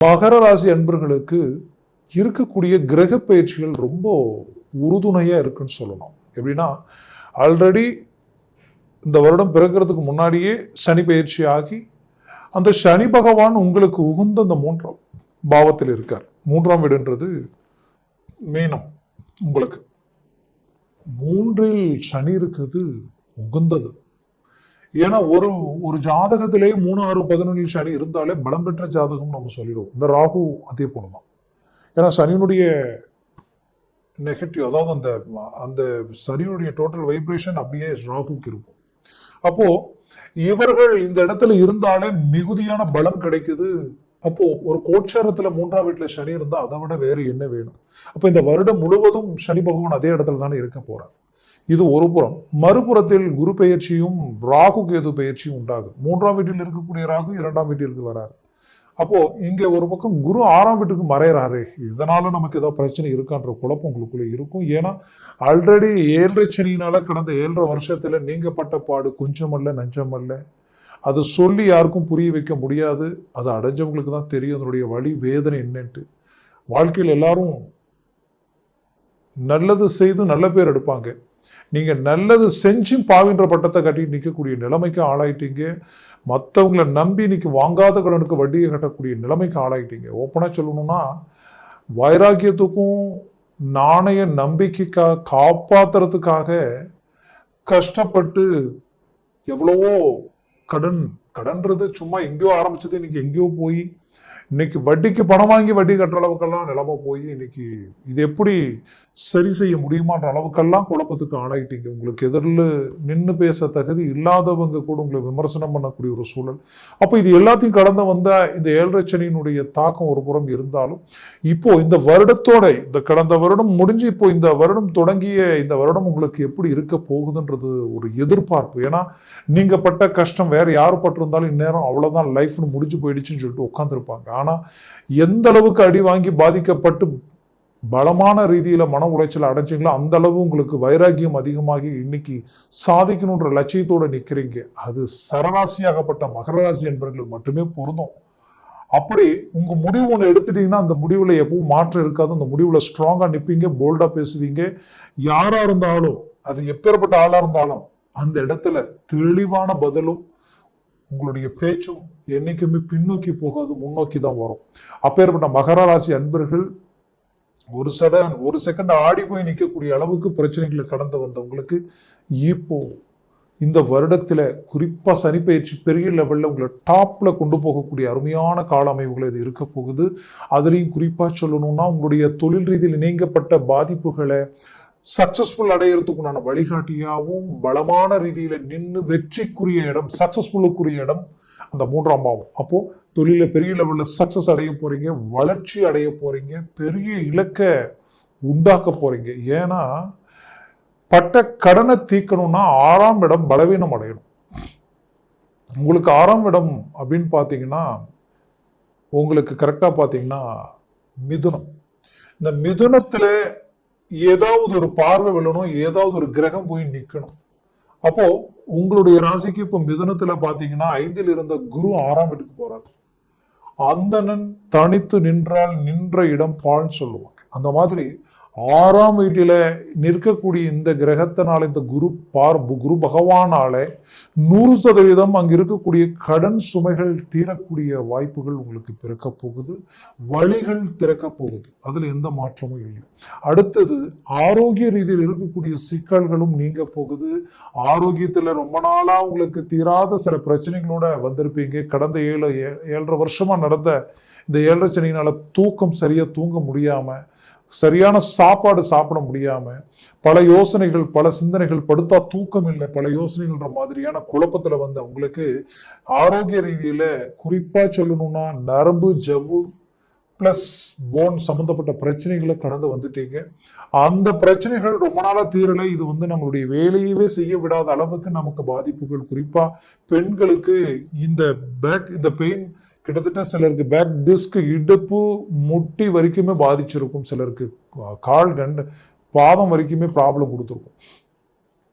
மகர ராசி அன்பர்களுக்கு இருக்கக்கூடிய கிரக பயிற்சிகள் ரொம்ப உறுதுணையாக இருக்குன்னு சொல்லலாம் எப்படின்னா ஆல்ரெடி இந்த வருடம் பிறக்கிறதுக்கு முன்னாடியே சனி பயிற்சி ஆகி அந்த சனி பகவான் உங்களுக்கு உகுந்த அந்த மூன்றாம் பாவத்தில் இருக்கார். மூன்றாம் வீடுன்றது மீனம் உங்களுக்கு. மூன்றில் சனி இருக்குது உகுந்தது. ஏன்னா ஒரு ஒரு ஜாதகத்திலே மூணு ஆறு பதினொன்றில் சனி இருந்தாலே பலம் பெற்ற ஜாதகம் நம்ம சொல்லிடுவோம். இந்த ராகு அதே போலதான். ஏன்னா சனியினுடைய நெகட்டிவ் அதாவது அந்த அந்த சனியினுடைய டோட்டல் வைப்ரேஷன் அப்படியே ராகுக்கு இருக்கும். அப்போ இவர்கள் இந்த இடத்துல இருந்தாலே மிகுதியான பலம் கிடைக்குது. அப்போ ஒரு கோட்சாரத்துல மூன்றாம் வீட்டுல சனி இருந்தா அதை விட வேறு என்ன வேணும்? அப்ப இந்த வருடம் முழுவதும் சனி பகவான் அதே இடத்துல தானே இருக்க போறார். இது ஒரு புறம். மறுபுறத்தில் குரு பெயர்ச்சியும் ராகு கேது பெயர்ச்சியும் உண்டாகும் மூன்றாம் வீட்டில் இருக்கக்கூடிய ராகு இரண்டாம் வீட்டிற்கு வராரு. அப்போ இங்கே ஒரு பக்கம் குரு ஆறாம் வீட்டுக்கு மறையிறாரு. இதனால நமக்கு ஏதோ பிரச்சனை இருக்கான்ற குழப்பம் உங்களுக்குள்ளே இருக்கும். ஏன்னா ஆல்ரெடி ஏழரை சனியினால கடந்த ஏழரை வருஷத்துல நீங்கப்பட்ட பாடு கொஞ்சமல்ல நஞ்சமல்ல. அது சொல்லி யாருக்கும் புரிய வைக்க முடியாது. அது அடைஞ்சவங்களுக்கு தான் தெரியும். அதனுடைய வழி வேதனை என்னன்ட்டு. வாழ்க்கையில் எல்லாரும் நல்லது செய்து நல்ல பேர் எடுப்பாங்க. நீங்கள் நல்லது செஞ்சும் பாவின்ற பட்டத்தை கட்டிட்டு நிற்கக்கூடிய நிலைமைக்கு ஆளாயிட்டீங்க. மற்றவங்களை நம்பி இன்னைக்கு வாங்காத கடனுக்கு வட்டியை கட்டக்கூடிய நிலைமைக்கு ஆளாயிட்டீங்க. ஓப்பனாக சொல்லணும்னா வைராக்கியத்துக்கும் நாணய நம்பிக்கைக்காக காப்பாற்றுறதுக்காக கஷ்டப்பட்டு எவ்வளவோ கடன் கடன்றது சும்மா எங்கேயோ ஆரம்பிச்சது இன்னைக்கு எங்கேயோ போய் இன்னைக்கு வட்டிக்கு பணம் வாங்கி வட்டி கட்டுற அளவுக்கெல்லாம் நிலைமை போய் இன்னைக்கு இது எப்படி சரி செய்ய முடியுமான்ற அளவுக்கெல்லாம் குழப்பத்துக்கு ஆளாயிட்டீங்க. உங்களுக்கு எதிரில் நின்று பேச தகுதி இல்லாதவங்க கூட உங்களை விமர்சனம் பண்ணக்கூடிய ஒரு சூழல். அப்போ இது எல்லாத்தையும் கடந்து வந்த இந்த ஏழரை தாக்கம் ஒரு புறம் இருந்தாலும் இப்போ இந்த வருடத்தோட இந்த கடந்த வருடம் முடிஞ்சு இப்போ இந்த வருடம் தொடங்கிய இந்த வருடம் உங்களுக்கு எப்படி இருக்க போகுதுன்றது ஒரு எதிர்பார்ப்பு. ஏன்னா நீங்க பட்ட கஷ்டம் வேற யார் பட்டிருந்தாலும் இந்நேரம் அவ்வளோதான் லைஃப்னு முடிஞ்சு போயிடுச்சுன்னு சொல்லிட்டு உட்காந்துருப்பாங்க ஆனால் எந்த அளவுக்கு அடி வாங்கி பாதிக்கப்பட்டு பலமான ரீதியில் மன உளைச்சல் அடைஞ்சிங்களோ அந்த அளவு உங்களுக்கு வைராக்கியம் அதிகமாகி இன்னைக்கு சாதிக்கணுன்ற லட்சியத்தோடு நிற்கிறீங்க அது சரராசியாகப்பட்ட மகர ராசி என்பவர்களுக்கு மட்டுமே பொருந்தும். அப்படி உங்கள் முடிவு ஒன்று எடுத்துட்டீங்கன்னா அந்த முடிவில் எப்பவும் மாற்றம் இருக்காது. அந்த முடிவில் ஸ்ட்ராங்காக நிற்பீங்க போல்டாக பேசுவீங்க. யாராக இருந்தாலும் அது எப்பேற்பட்ட ஆளாக இருந்தாலும் அந்த இடத்துல தெளிவான பதிலும் உங்களுடைய பேச்சும் என்றைக்குமே பின்னோக்கி போகாது முன்னோக்கி தான் வரும். அப்பேற்பட்ட மகர ராசி அன்பர்கள் ஒரு சடன் ஒரு செகண்ட் ஆடி போய் நிற்கக்கூடிய அளவுக்கு பிரச்சனைகளை கடந்து வந்தவங்களுக்கு இப்போ இந்த வருடத்தில் குறிப்பாக சனிப்பயிற்சி பெரிய லெவலில் உங்களை டாப்பில் கொண்டு போகக்கூடிய அருமையான கால அமைவுகள் இது இருக்க போகுது. அதுலேயும் குறிப்பாக சொல்லணும்னா உங்களுடைய தொழில் ரீதியில் நீங்கப்பட்ட பாதிப்புகளை சக்சஸ்ஃபுல் அடையிறதுக்குண்டான வழிகாட்டியாகவும் பலமான ரீதியில் நின்று வெற்றிக்குரிய இடம் சக்சஸ்ஃபுல்லுக்குரிய இடம் அந்த மூன்றாம் பாவம். அப்போ தொழில பெரிய லெவல்ல சக்சஸ் அடைய போறீங்க வளர்ச்சி அடைய போறீங்க பெரிய இலக்க உண்டாக்க போறீங்க. ஏன்னா பட்ட கடனை தீர்க்கணும்னா ஆறாம் இடம் பலவீனம் அடையணும். உங்களுக்கு ஆறாம் இடம் அப்படின்னு பார்த்தீங்கன்னா உங்களுக்கு கரெக்டாக பார்த்தீங்கன்னா மிதுனம். இந்த மிதுனத்துல ஏதாவது ஒரு பார்வை விழணும் ஏதாவது ஒரு கிரகம் போய் நிக்கணும். அப்போ உங்களுடைய ராசிக்கு இப்போ மிதுனத்துல பாத்தீங்கன்னா ஐந்தில் இருந்த குரு ஆறாம் வீட்டுக்கு போறாரு. அந்தணன் தனித்து நின்றால் நின்ற இடம் பால்னு சொல்லுவாங்க. அந்த மாதிரி ஆறாம் வீட்டில் நிற்கக்கூடிய இந்த கிரகத்தினால இந்த குரு பார் குரு பகவானால நூறு சதவீதம் அங்கே இருக்கக்கூடிய கடன் சுமைகள் தீரக்கூடிய வாய்ப்புகள் உங்களுக்கு பிறக்க போகுது வழிகள் திறக்க போகுது. அதில் எந்த மாற்றமும் இல்லை. அடுத்தது ஆரோக்கிய ரீதியில் இருக்கக்கூடிய சிக்கல்களும் நீங்க போகுது. ஆரோக்கியத்தில் ரொம்ப நாளாக உங்களுக்கு தீராத சில பிரச்சனைகளோட வந்திருப்பீங்க. கடந்த ஏழு ஏ- ஏழரை வருஷமாக நடந்த இந்த ஏழரை சனியினால தூக்கம் சரியாக தூங்க முடியாமல் சரியான சாப்பாடு சாப்பிட முடியாம பல யோசனைகள் பல சிந்தனைகள் படுத்தா தூக்கம் இல்லை. பல யோசனைகள்ன்ற மாதிரியான குழப்பத்துல வந்த உங்களுக்கு ஆரோக்கிய ரீதியில குறிப்பா சொல்லணும்னா நரம்பு ஜவ்வு பிளஸ் போன் சம்பந்தப்பட்ட பிரச்சனைகளை கடந்து வந்துட்டீங்க. அந்த பிரச்சனைகள் ரொம்ப நாளாக தீரலை. இது வந்து நம்மளுடைய வேலையவே செய்ய விடாத அளவுக்கு நமக்கு பாதிப்புகள். குறிப்பா பெண்களுக்கு இந்த பேக் இந்த பெயின் கிட்டத்தட்ட சிலருக்கு பேக் டிஸ்க் இடுப்பு முட்டி வரைக்குமே பாதிச்சிருக்கும் சிலருக்கு. கால் கண்டு பாதம் வரைக்குமே ப்ராப்ளம் கொடுத்துருக்கும்.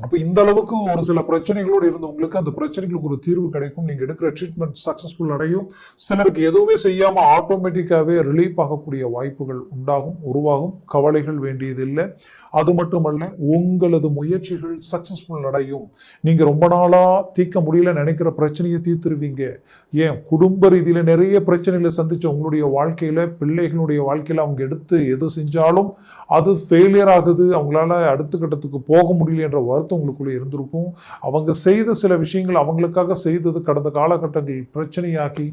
அப்போ இந்த அளவுக்கு ஒரு சில பிரச்சனைகளோடு இருந்து உங்களுக்கு அந்த பிரச்சனைகளுக்கு ஒரு தீர்வு கிடைக்கும். நீங்க எடுக்கிற ட்ரீட்மெண்ட் சக்சஸ்ஃபுல் அடையும். சிலருக்கு எதுவுமே செய்யாம ஆட்டோமேட்டிக்காவே ரிலீஃப் ஆகக்கூடிய வாய்ப்புகள் உண்டாகும் உருவாகும். கவலைகள் வேண்டியதில்லை. அது மட்டுமல்ல உங்களது முயற்சிகள் சக்சஸ்ஃபுல் அடையும். நீங்க ரொம்ப நாளா தீர்க்க முடியல நினைக்கிற பிரச்சனையை தீர்த்துருவீங்க. ஏன்? குடும்ப ரீதியில நிறைய பிரச்சனைகளை சந்திச்ச உங்களுடைய வாழ்க்கையில பிள்ளைகளுடைய வாழ்க்கையில அவங்க எடுத்து எது செஞ்சாலும் அது ஃபெயிலியர் ஆகுது. அவங்களால அடுத்த கட்டத்துக்கு போக முடியல என்ற வருத்தம் உங்களுக்குள்ளே இருந்திருக்கும். அவங்க செய்த சில விஷயங்கள் அவங்களுக்காக செய்தது கடந்த காலகட்டங்களில் பிரச்சனையாக்கி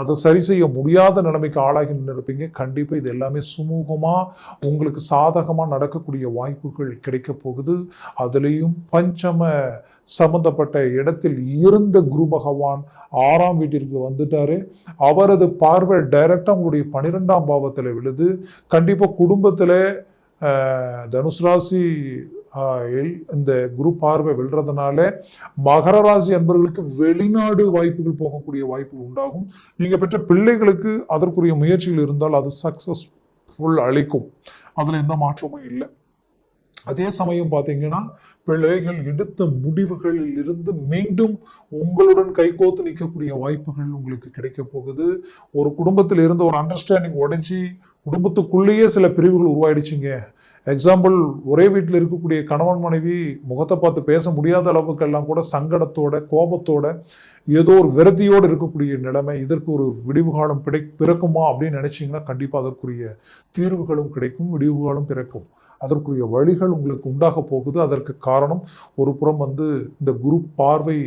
அதை சரி செய்ய முடியாத நிலைமைக்கு ஆளாகி நின்றுருப்பீங்க. கண்டிப்பாக இது எல்லாமே சுமூகமாக உங்களுக்கு சாதகமாக நடக்கக்கூடிய வாய்ப்புகள் கிடைக்க போகுது. அதுலேயும் பஞ்சம சம்பந்தப்பட்ட இடத்தில் இருந்த குரு பகவான் ஆறாம் வீட்டிற்கு வந்துட்டாரு. அவரது பார்வை டைரக்டாக உங்களுடைய பன்னிரெண்டாம் பாவத்தில் விழுது. கண்டிப்பாக குடும்பத்தில் தனுசு ராசி இந்த குரு பார்வை விழுறதுனால மகர ராசி அன்பர்களுக்கு வெளிநாடு வாய்ப்புகள் போகக்கூடிய வாய்ப்புகள் உண்டாகும். நீங்கள் பெற்ற பிள்ளைகளுக்கு அதற்குரிய முயற்சிகள் இருந்தால் அது சக்சஸ்ஃபுல் அளிக்கும். அதில் எந்த மாற்றமும் இல்லை. அதே சமயம் பார்த்தீங்கன்னா பிள்ளைகள் எடுத்த முடிவுகளில் இருந்து மீண்டும் உங்களுடன் கைகோத்து நிற்கக்கூடிய வாய்ப்புகள் உங்களுக்கு கிடைக்க போகுது. ஒரு குடும்பத்தில் இருந்து ஒரு அண்டர்ஸ்டாண்டிங் உடைஞ்சி குடும்பத்துக்குள்ளேயே சில பிரிவுகள் உருவாயிடுச்சுங்க. எக்ஸாம்பிள் ஒரே வீட்டில் இருக்கக்கூடிய கணவன் மனைவி முகத்தை பார்த்து பேச முடியாத அளவுக்கெல்லாம் கூட சங்கடத்தோட கோபத்தோட ஏதோ ஒரு விரதியோடு இருக்கக்கூடிய நிலைமை இதற்கு ஒரு விடிவு காலம் பிறக்குமா அப்படின்னு நினச்சிங்கன்னா கண்டிப்பாக அதற்குரிய தீர்வுகளும் கிடைக்கும் விடிவு காலம் பிறக்கும். அதற்குரிய வழிகள் உங்களுக்கு உண்டாக போகுது. அதற்கு காரணம் ஒரு புறம் வந்து இந்த குரு பார்வை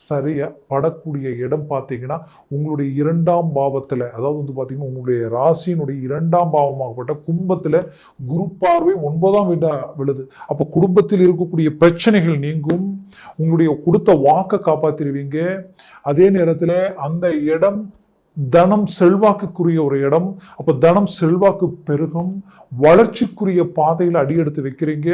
சரியா படக்கூடிய இடம் பார்த்தீங்கன்னா உங்களுடைய இரண்டாம் பாவத்தில் அதாவது வந்து பார்த்தீங்கன்னா உங்களுடைய ராசியினுடைய இரண்டாம் பாவமாகப்பட்ட கும்பத்தில் குரு பார்வை ஒன்பதாம் வீடாக விழுது. அப்போ குடும்பத்தில் இருக்கக்கூடிய பிரச்சனைகள் நீங்கும். உங்களுடைய கொடுத்த வாக்கை காப்பாற்றிடுவீங்க அதே நேரத்தில் அந்த இடம் தனம் செல்வாக்குக்குரிய ஒரு இடம். அப்போ தனம் செல்வாக்கு பெருகும். வளர்ச்சிக்குரிய பாதையில் அடியெடுத்து வைக்கிறீங்க.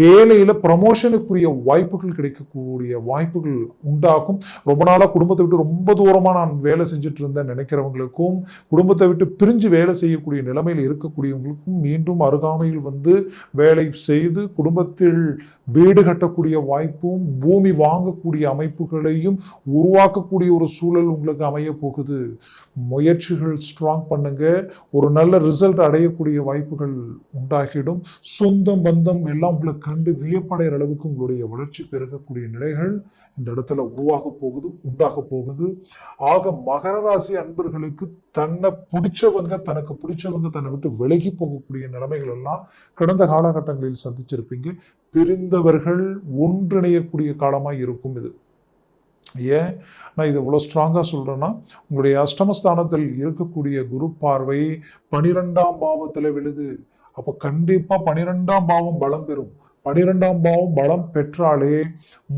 வேலையில் ப்ரமோஷனுக்குரிய வாய்ப்புகள் கிடைக்கக்கூடிய வாய்ப்புகள் உண்டாகும். ரொம்ப நாளாக குடும்பத்தை விட்டு ரொம்ப தூரமாக நான் வேலை செஞ்சுட்டு இருந்தேன் நினைக்கிறவங்களுக்கும் குடும்பத்தை விட்டு பிரிஞ்சு வேலை செய்யக்கூடிய நிலைமையில் இருக்கக்கூடியவங்களுக்கும் மீண்டும் அருகாமையில் வந்து வேலை செய்து குடும்பத்தில் வீடு கட்டக்கூடிய வாய்ப்பும் பூமி வாங்கக்கூடிய அமைப்புகளையும் உருவாக்கக்கூடிய ஒரு சூழல் உங்களுக்கு அமைய போகுது. முயற்சிகள் ஸ்ட்ராங் பண்ணுங்க. ஒரு நல்ல ரிசல்ட் அடையக்கூடிய வாய்ப்புகள் உண்டாகிடும். சொந்தம் பந்தம் எல்லாம் உங்களை கண்டு வியப்படைகிற அளவுக்கு உங்களுடைய வளர்ச்சி பெருகக்கூடிய நிலைகள் இந்த இடத்துல உருவாக போகுது உண்டாக போகுது. ஆக மகர ராசி அன்பர்களுக்கு தன்னை பிடிச்சவங்க தனக்கு பிடிச்சவங்க தன்னை விட்டு விலகி போகக்கூடிய நிலைமைகள் எல்லாம் கடந்த காலகட்டங்களில் சந்திச்சிருப்பீங்க. பிரிந்தவர்கள் ஒன்றிணையக்கூடிய காலமாக இருக்கும் இது. ஏன்? நான் இது இவ்வளோ ஸ்ட்ராங்காக சொல்கிறேன்னா உங்களுடைய அஷ்டமஸ்தானத்தில் இருக்கக்கூடிய குரு பார்வை பனிரெண்டாம் பாவத்தில் விழுது. அப்போ கண்டிப்பாக பனிரெண்டாம் பாவம் பலம் பெறும். பனிரெண்டாம் பாவம் பலம் பெற்றாலே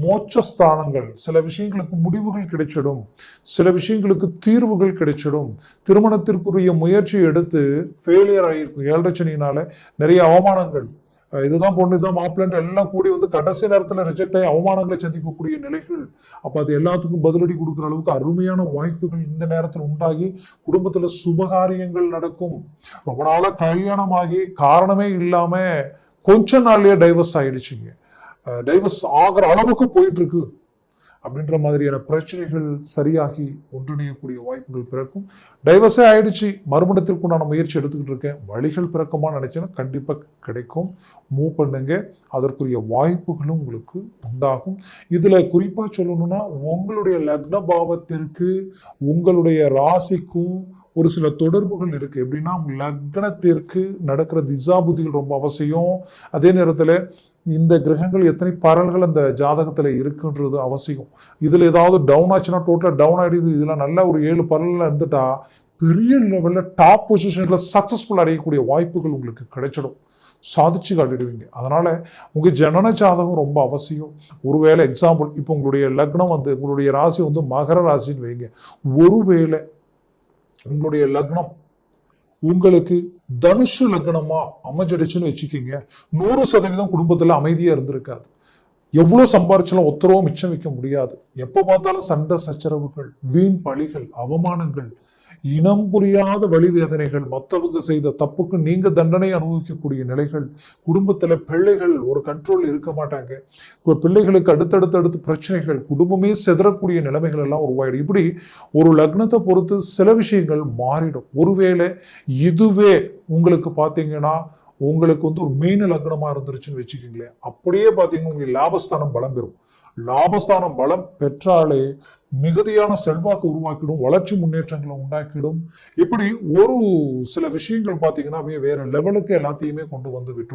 மோட்சஸ்தானங்கள் சில விஷயங்களுக்கு முடிவுகள் கிடைச்சிடும். சில விஷயங்களுக்கு தீர்வுகள் கிடைச்சிடும். திருமணத்திற்குரிய முயற்சி எடுத்து ஃபெயிலியர் ஆகியிருக்கும். ஏழரை சனியினால நிறைய அவமானங்கள் இதுதான் பொண்ணு இதுதான் மாப்பிள்ளன்ற எல்லாம் கூடி வந்து கடைசி நேரத்தில் ரிஜெக்ட் ஆகி அவமானங்களை சந்திக்கக்கூடிய நிலைகள். அப்போ அது எல்லாத்துக்கும் பதிலடி கொடுக்குற அளவுக்கு அருமையான வாய்ப்புகள் இந்த நேரத்தில் உண்டாகி குடும்பத்தில் சுபகாரியங்கள் நடக்கும். ரொம்ப நாளாக கல்யாணமாகி காரணமே இல்லாமல் கொஞ்ச நாள்லயே டைவர்ஸ் ஆயிடுச்சுங்க. டைவர்ஸ் ஆகிற அளவுக்கு போயிட்டு இருக்கு. அப்படின்ற மாதிரியான பிரச்சனைகள் சரியாகி ஒன்றிணையக்கூடிய வாய்ப்புகள் பிறக்கும். டைவர்ஸே ஆயிடுச்சு. மறுமணத்திற்கு நான் முயற்சி எடுத்துக்கிட்டு இருக்கேன். வழிகள் பிறக்குமா நினைச்சேன்னா கண்டிப்பாக கிடைக்கும். மூவ் பண்ணுங்க. அதற்குரிய வாய்ப்புகளும் உங்களுக்கு உண்டாகும். இதில் குறிப்பாக சொல்லணும்னா உங்களுடைய லக்ன பாவத்திற்கு உங்களுடைய ராசிக்கும் ஒரு சில தொடர்புகள் இருக்கு. எப்படின்னா லக்னத்திற்கு நடக்கிற திசாபுதிகள் ரொம்ப அவசியம். அதே நேரத்தில் இந்த கிரகங்கள் எத்தனை பரல்கள் அந்த ஜாதகத்தில் இருக்குன்றது அவசியம். இதில் ஏதாவது டவுன் ஆச்சுன்னா டோட்டலாக டவுன் ஆகிடுது இதெல்லாம் நல்ல ஒரு ஏழு பரலில் இருந்துட்டா பெரிய லெவலில் டாப் பொசிஷனில் சக்ஸஸ்ஃபுல் அடையக்கூடிய வாய்ப்புகள் உங்களுக்கு கிடைச்சிடும். சாதிச்சு காட்டிடுவீங்க. அதனால் உங்கள் ஜனன ஜாதகம் ரொம்ப அவசியம். ஒருவேளை எக்ஸாம்பிள் இப்போ உங்களுடைய லக்னம் வந்து உங்களுடைய ராசி வந்து மகர ராசின்னு வைங்க. ஒருவேளை உங்களுடைய லக்னம் உங்களுக்கு தனுஷு லக்னமா அமைஞ்சிடுச்சுன்னு வச்சுக்கோங்க. நூறு சதவீதம் குடும்பத்துல அமைதியா இருந்திருக்காது. எவ்வளவு சம்பாரிச்சாலும் ஒத்தரவும் மிச்சம் வைக்க முடியாது. எப்போ பார்த்தாலும் சண்டை சச்சரவுகள் வீண் பழிகள் அவமானங்கள் இனம் புரியாத வழி வேதனைகள் மற்றவங்க செய்த தப்புக்கு நீங்க தண்டனை அனுபவிக்கக்கூடிய நிலைகள் குடும்பத்துல பிள்ளைகள் ஒரு கண்ட்ரோல் இருக்க மாட்டாங்க. இப்போ பிள்ளைகளுக்கு அடுத்தடுத்து அடுத்து பிரச்சனைகள் குடும்பமே செதறக்கூடிய நிலைமைகள் எல்லாம் உருவாயிடும். இப்படி ஒரு லக்னத்தை பொறுத்து சில விஷயங்கள் மாறிடும். ஒருவேளை இதுவே உங்களுக்கு பார்த்தீங்கன்னா உங்களுக்கு வந்து ஒரு மீன லக்னமா இருந்துருச்சுன்னு வச்சுக்கோங்களேன். அப்படியே பார்த்தீங்கன்னா உங்களுக்கு லாபஸ்தானம் பலம் பெறும். லாபஸ்தானம் பலம் பெற்றாலே மிகுதியான செல்வாக்கு உருவாக்கிடும் வளர்ச்சி முன்னேற்றங்களை உண்டாக்கிடும். இப்படி ஒரு சில விஷயங்கள் பார்த்தீங்கன்னா அப்படியே வேற லெவலுக்கு எல்லாத்தையுமே கொண்டு வந்து விட்டுரும்.